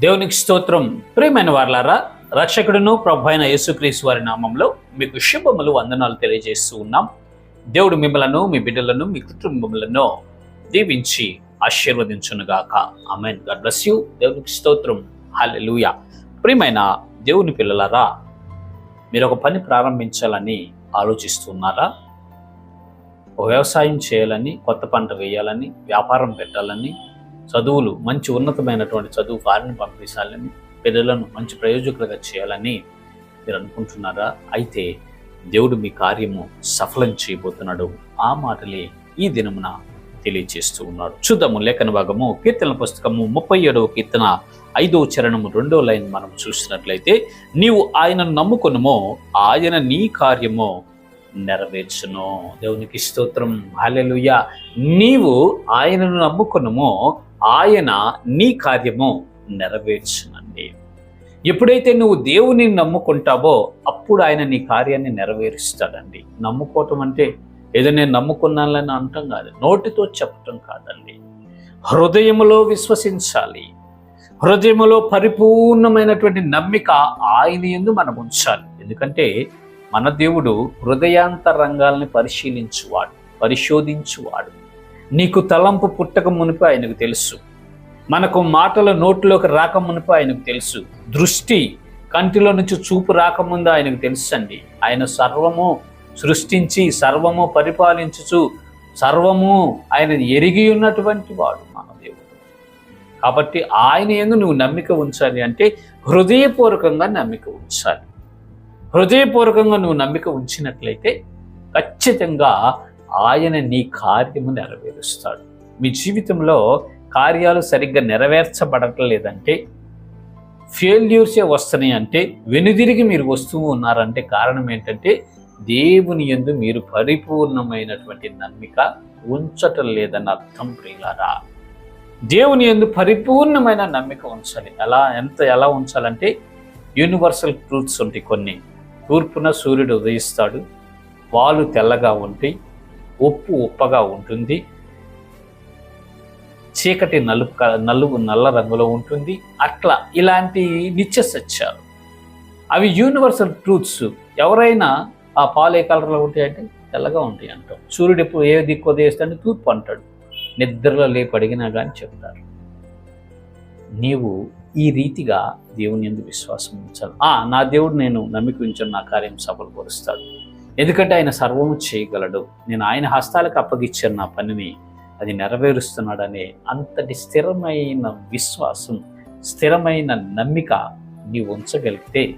దేవునికి స్తోత్రం. ప్రియమైన వార్లారా రక్షకుడును ప్రభు అయిన యేసుక్రీస్తు వారి నామంలో మీకు శుభములు వందనాలు తెలియజేస్తూ ఉన్నాం. దేవుడు మిమ్మలను మీ బిడ్డలను మీ కుటుంబములను దీవించి ఆశీర్వదించునుగాక. Amen God bless you. దేవునికి స్తోత్రం. హల్లెలూయా. ప్రియమైన దేవుని పిల్లలారా మీరు ఒక పని ప్రారంభించాలని ఆలోచిస్తున్నారా? ఒక వ్యవసాయం చేయాలని కొత్త పంట వేయాలని వ్యాపారం పెట్టాలని చదువులు మంచి ఉన్నతమైనటువంటి చదువు వారిని పంపించాలని పిల్లలను మంచి ప్రయోజకులుగా చేయాలని మీరు అనుకుంటున్నారా? అయితే దేవుడు మీ కార్యము సఫలం చేయబోతున్నాడు. ఆ మాటలే ఈ దినమున తెలియజేస్తూ ఉన్నాడు. చూద్దాము లేఖన భాగము కీర్తన పుస్తకము ముప్పై ఏడవ కీర్తన ఐదవ చరణము రెండో లైన్ మనం చూసినట్లయితే నీవు ఆయనను నమ్ముకునుమో ఆయన నీ కార్యము నెరవేర్చును. దేవునికి స్తోత్రం. హల్లెలూయా. నీవు ఆయనను నమ్ముకునుమో ఆయన నీ కార్యము నెరవేర్చునండి. ఎప్పుడైతే నువ్వు దేవుని నమ్ముకుంటావో అప్పుడు ఆయన నీ కార్యాన్ని నెరవేరుస్తాడండి. నమ్ముకోవటం అంటే ఏదో నేను నమ్ముకున్నానని అంటాం కాదు నోటితో చెప్పటం కాదండి. హృదయములో విశ్వసించాలి. హృదయములో పరిపూర్ణమైనటువంటి నమ్మిక ఆయన ఎందు మనం ఉంచాలి. ఎందుకంటే మన దేవుడు హృదయాంతరంగాల్ని పరిశీలించువాడు పరిశోధించువాడు. నీకు తలంపు పుట్టక మునిపి ఆయనకు తెలుసు. మనకు మాటల నోట్లోకి రాక మునిపి ఆయనకు తెలుసు. దృష్టి కంటిలో నుంచి చూపు రాకముందు ఆయనకు తెలుసండి. ఆయన సర్వము సృష్టించి సర్వము పరిపాలించుచు సర్వము ఆయన ఎరిగి ఉన్నటువంటి వాడు మన దేవుడు కాబట్టి ఆయన ఎందు నువ్వు నమ్మిక ఉంచాలి అంటే హృదయపూర్వకంగా నమ్మిక ఉంచాలి. హృదయపూర్వకంగా నువ్వు నమ్మిక ఉంచినట్లయితే ఖచ్చితంగా ఆయన నీ కార్యము నెరవేరుస్తాడు. మీ జీవితంలో కార్యాలు సరిగ్గా నెరవేర్చబడట్లేదంటే ఫెయిల్యూర్సే వస్తున్నాయి అంటే వెనుదిరిగి మీరు వస్తూ ఉన్నారంటే కారణం ఏంటంటే దేవుని ఎందు మీరు పరిపూర్ణమైనటువంటి నమ్మిక ఉంచటం లేదని అర్థం ప్రియులారా. దేవుని ఎందు పరిపూర్ణమైన నమ్మిక ఉంచాలి. ఎలా ఎంత ఎలా ఉంచాలంటే యూనివర్సల్ ట్రూత్స్ ఉంటాయి కొన్ని. తూర్పున సూర్యుడు ఉదయిస్తాడు పాలు తెల్లగా ఉంటాయి ఉప్పు ఉప్పగా ఉంటుంది. చీకటి నలుపు క- నలుపు నల్ల రంగులో ఉంటుంది. అట్లా ఇలాంటి నిత్య సత్యాలు. అవి యూనివర్సల్ ట్రూత్స్ ఎవరైనా ఆ పాలు ఏ కలర్లో ఉంటాయంటే తెల్లగా ఉంటాయి అంటాం. సూర్యుడు ఎప్పుడు ఏ దిక్కు ఉదయిస్తాడని తూర్పు అంటాడు. నిద్రలో లేపు అడిగినా కానీ చెప్తారు. నీవు ఈ రీతిగా దేవుని ఎందుకు విశ్వాసం ఉంచాలి. ఆ నా దేవుడు నేను నమ్మిక ఉంచాను నా కార్యం సఫలపరుస్తాడు. ఎందుకంటే ఆయన సర్వము చేయగలడు. నేను ఆయన హస్తాలకు అప్పగిచ్చాను నా పనిని అది నెరవేరుస్తున్నాడనే అంతటి స్థిరమైన విశ్వాసం స్థిరమైన నమ్మిక నీ ఉంచగలిగితే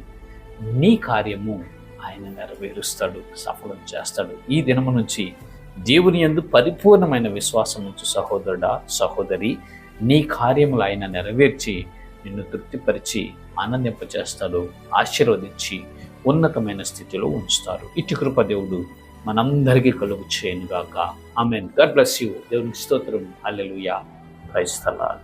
నీ కార్యము ఆయన నెరవేరుస్తాడు సఫలం చేస్తాడు. ఈ దినము నుంచి దేవుని యందు పరిపూర్ణమైన విశ్వాసం ఉంచు సహోదరుడా సహోదరి. నీ కార్యములు ఆయన నెరవేర్చి నిన్ను తృప్తిపరిచి ఆనందింపచేస్తాడు ఆశీర్వదించి ఉన్నతమైన స్థితిలో ఉంచుతారు. ఇటు కృప దేవుడు మనందరికీ కలుగు చేయనుగాక. ఆమెన్. God bless you. దేవుని స్తోత్రం. అల్లెలుయా క్రైస్తలాలు